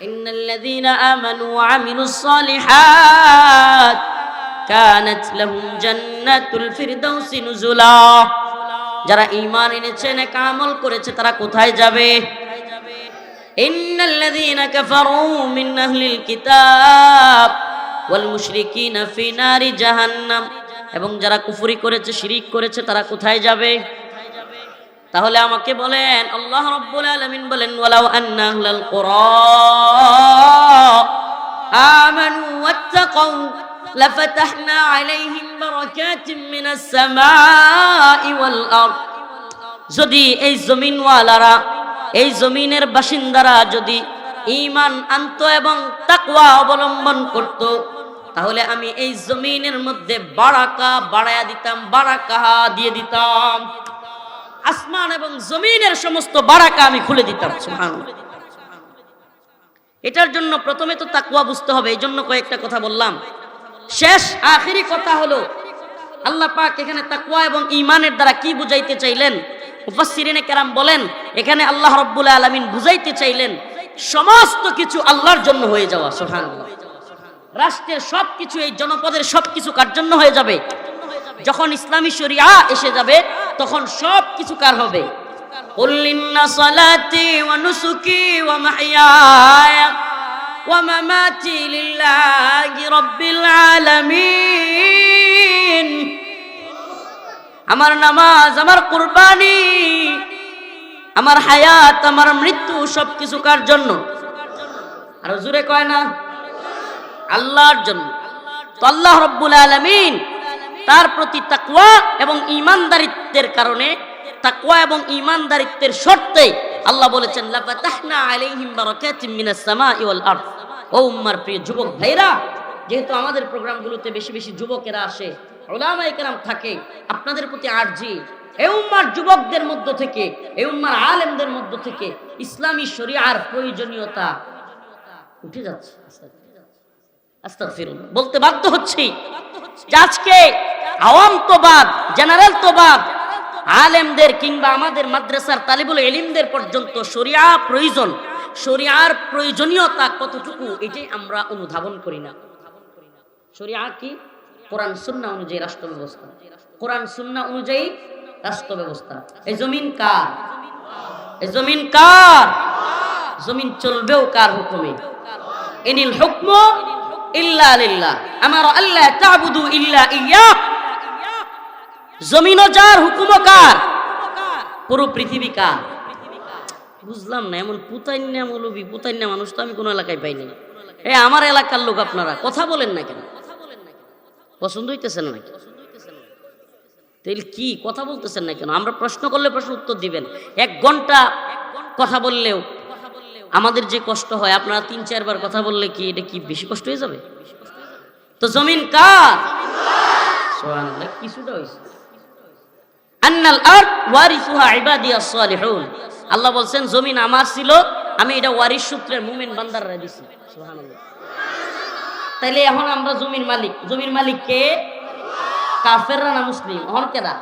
إن الذين آمنوا وعملوا الصالحات كانت لهم جنة الفردوس نزلا যারা ঈমান এনেছে নেক আমল করেছে তারা কোথায় যাবে إن الذين كفروا من أهل الكتاب والمشركين في نار جهنم এবং যারা কুফরি করেছে শিরিক করেছে তারা কোথায় যাবে তাহলে আমাকে বলেন, আল্লাহ রাব্বুল আলামিন বলেন, ওয়ালাউ আন্না আহলাল কুরা, আমানু ওয়াত্তাকাউ, লাফাতাহনা আলাইহিম বারাকাতিম মিনাস সামাই ওয়াল আরদ। যদি এই জমিনওয়ালারা, এই জমিনের বাসিন্দারা যদি ঈমান আনত এবং তাকওয়া অবলম্বন করত, তাহলে আমি এই জমিনের মধ্যে বারাকা বাড়ায়া দিতাম বারাকা দিয়ে দিতাম। আসমান এবং জমিনের সমস্ত বারাকা আমি খুলে দিতাম। এটার জন্য প্রথমে তো তাকুয়া বুঝতে হবে এই জন্য কয়েকটা কথা বললাম। শেষ, আখেরি কথা হলো, আল্লাহ পাক এখানে তাকুয়া এবং ইমানের দ্বারা কি বুঝাইতে চাইলেন? মুফাসসিরিনে কেরাম বলেন, এখানে আল্লাহ রব্বুল আলামিন বুঝাইতে চাইলেন, সমস্ত কিছু আল্লাহর জন্য হয়ে যাওয়া, সুবহানাল্লাহ। রাষ্ট্রের সবকিছু, এই জনপদের সবকিছু কার জন্য হয়ে যাবে? যখন ইসলামী শরিয়া এসে যাবে তখন সব কিছু কার হবে? উল্লিন্না সালাতি ওয়া নুসুকি ওয়া মাহইয়া ওয়া মামাতি লিল্লাহি রাব্বিল আমার নামাজ, আমার কুরবানি, আমার হায়াত, আমার মৃত্যু সব কিছু কার জন্য? আর জুরে কয় না? আল্লাহর জন্য। তো আল্লাহ রব্বুল আলমিন তার প্রতি তাকুয়া এবং ইমানদারিত্বের কারণে তাকুয়া এবং ইমানদারিত্বের শর্তে আল্লাহ বলেছেন উম্মার প্রিয় যুবক ভাইরা যেহেতু আমাদের প্রোগ্রামগুলোতে বেশি বেশি যুবকেরা আসে ওলামায়ে থাকে, আপনাদের প্রতি আরজি এই উম্মার যুবকদের মধ্য থেকে এই উম্মার আলেমদের মধ্য থেকে ইসলামী শরিয়ার প্রয়োজনীয়তা উঠে যাচ্ছে। বলতে বাধ্য হচ্ছি আজকে আওয়াম তো বাদ জেনারেল তো বাদ আলেমদের কিংবা আমাদের মাদ্রাসার তালিবুল এলিমদের পর্যন্ত শরিয়া প্রয়োজন। শরিয়ার প্রয়োজনীয়তা কতটুকু, এটাই আমরা অনুধাবন করি না। শরিয়া কি? কোরআন, সুন্নাহ অনুযায়ী রাষ্ট্র ব্যবস্থা কোরআন, সুন্নাহ অনুযায়ী রাষ্ট্র ব্যবস্থা এই জমিন কার? এই জমিন কার? জমিন চলবেও কার হুকুমে? ইনিল হুকম আমার আল্লাহ ইল্লা ইয়া কার? পুরো পৃথিবী কার? বুঝলাম না, এমন পুতাইন্যা মানুষ তো আমি কোনো এলাকায় এ, আমার এলাকার লোক আপনারা, কথা বলেন না কেন? পছন্দ হইতেছেন নাকি? তাইলে কি, কথা বলতেছেন না কেন? আমরা প্রশ্ন করলে প্রশ্ন উত্তর দিবেন। এক ঘণ্টা কথা বললেও আমাদের যে কষ্ট হয়, আপনারা তিন, চারবার কথা বললে কি এটা কি বেশি কষ্ট হয়ে যাবে? তো জমিন কার? আল্লাহ বলছেন, জমিন আমার ছিল, আমি এটা ওয়ারিস সূত্রে মুমিন বান্দাররা দিছি। তাইলে এখন আমরা জমির মালিক। জমির মালিক কে? কাফেররা না মুসলিম? এখন কেরা